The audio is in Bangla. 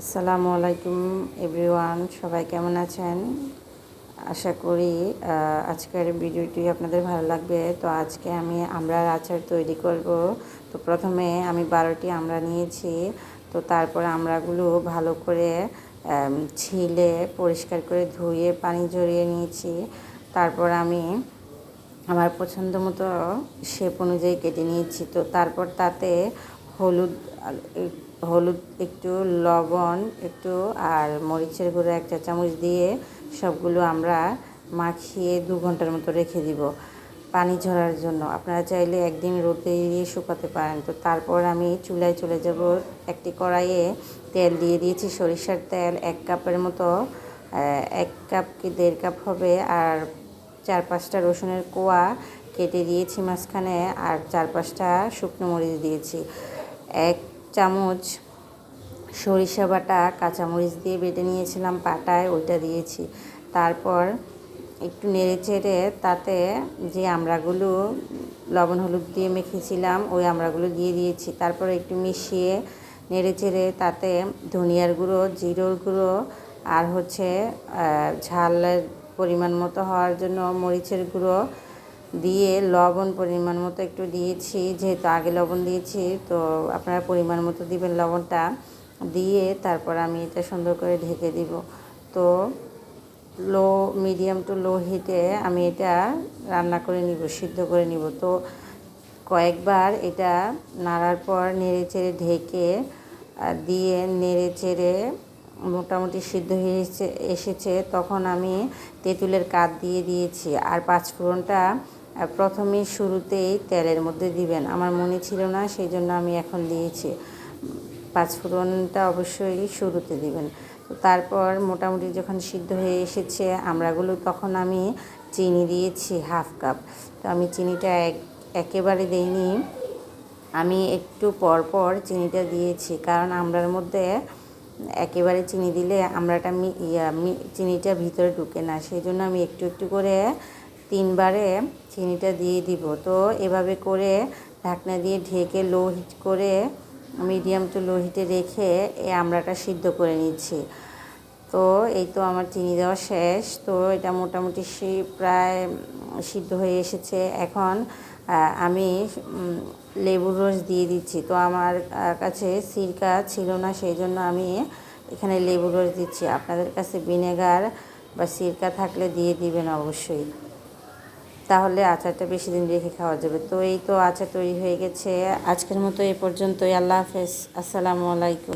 আসসালামু আলাইকুম এভরিওয়ান, সবাই কেমন আছেন? আশা করি আজকের ভিডিওটি আপনাদের ভালো লাগবে। তো আজকে আমি আমড়ার আচার তৈরি করব। তো প্রথমে আমি বারোটি আমড়া নিয়েছি। তো তারপর আমড়াগুলো ভালো করে ছিলে, পরিষ্কার করে ধুয়ে পানি ঝরিয়ে নিয়েছি। তারপর আমি আমার পছন্দ মতো শেপ অনুযায়ী কেটে নিয়েছি। তো তারপর তাতে হলুদ হলুদ একটু, লবণ একটু আর মরিচের গুঁড়ো এক চা চামচ দিয়ে সবগুলো আমরা মাখিয়ে দু ঘণ্টার মতো রেখে দিব পানি ঝরার জন্য। আপনারা চাইলে একদিন রোদে দিয়ে শুকাতে পারেন। তো তারপর আমি চুলায় চলে যাব একটি কড়াইয়ে তেল দিয়ে দিয়েছি সরিষার তেল এক কাপের মতো। এক কাপ কি দেড় কাপ হবে আর চার পাঁচটা রসুনের কোয়া কেটে দিয়েছি মাঝখানে আর চার পাঁচটা শুকনো মরিচ দিয়েছি। এক চামচ সরিষা বাটা, কাঁচামরিচ দিয়ে বেটে নিয়েছিলাম পাটায়, ওইটা দিয়েছি। তারপর একটু নেড়ে চেড়ে তাতে যে আমড়াগুলো লবণ, হলুদ দিয়ে মেখেছিলাম, ওই আমড়াগুলো দিয়ে দিয়েছি। তারপর একটু মিশিয়ে নেড়ে চেড়ে তাতে ধনিয়ার গুঁড়ো, জিরোর গুঁড়ো আর হচ্ছে ঝালের পরিমাণ মতো হওয়ার জন্য মরিচের গুঁড়ো দিয়ে লবণ পরিমাণ মতো একটু দিয়েছি, যেহেতু আগে লবণ দিয়েছি, তো আপনারা পরিমাণ মতো দিবেন লবণটা। দিয়ে তারপর আমি এটা সুন্দর করে ঢেকে দিব। তো লো, মিডিয়াম টু লো হিটে আমি এটা রান্না করে নিব, সিদ্ধ করে নিব। তো কয়েকবার এটা নাড়ার পর নেড়ে চেড়ে ঢেকে দিয়ে নেড়ে চেড়ে মোটামুটি সিদ্ধ হয়ে এসে- এসেছে, তখন আমি তেঁতুলের কাঠ দিয়ে দিয়েছি। আর পাঁচফোড়নটা আহ, প্রথমেই শুরুতেই তেলের মধ্যে দিবেন। আমার মনে ছিল না সেই জন্য আমি এখন দিয়েছি। পাঁচফোড়নটা অবশ্যই শুরুতে দিবেন। তো তারপর মোটামুটি যখন সিদ্ধ হয়ে এসেছে আমড়াগুলো তখন আমি চিনি দিয়েছি হাফ কাপ। তো আমি চিনিটা এক একেবারে দিইনি। আমি একটু পর পর চিনিটা দিয়েছি কারণ আমড়ার মধ্যে একেবারে চিনি দিলে আমড়াটা চিনিটা ভিতরে ঢুকে না। সেই জন্য আমি একটু একটু করে তিনবারে চিনিটা দিয়ে দিব। তো এভাবে করে ঢাকনা দিয়ে ঢেকে লো হিট করে, মিডিয়াম টু লো হিটে রেখে এই আমড়াটা সিদ্ধ করে নিচ্ছি। তো এই তো আমার চিনি দেওয়া শেষ। তো এটা মোটামুটি প্রায় সিদ্ধ হয়ে এসেছে। এখন আমি লেবুর রস দিয়ে দিচ্ছি। তো আমার কাছে সিরকা ছিল না, সেই জন্য আমি এখানে লেবুর রস দিচ্ছি। আপনাদের কাছে ভিনেগার বা সিরকা থাকলে দিয়ে দিবেন অবশ্যই। তাহলে আচারটা বেশি দিন রেখে খাওয়া যাবে। তো এই তো আচার তৈরি হয়ে গেছে। আজকের মতো এ পর্যন্তই। আল্লাহ হাফেজ। আসসালামু আলাইকুম।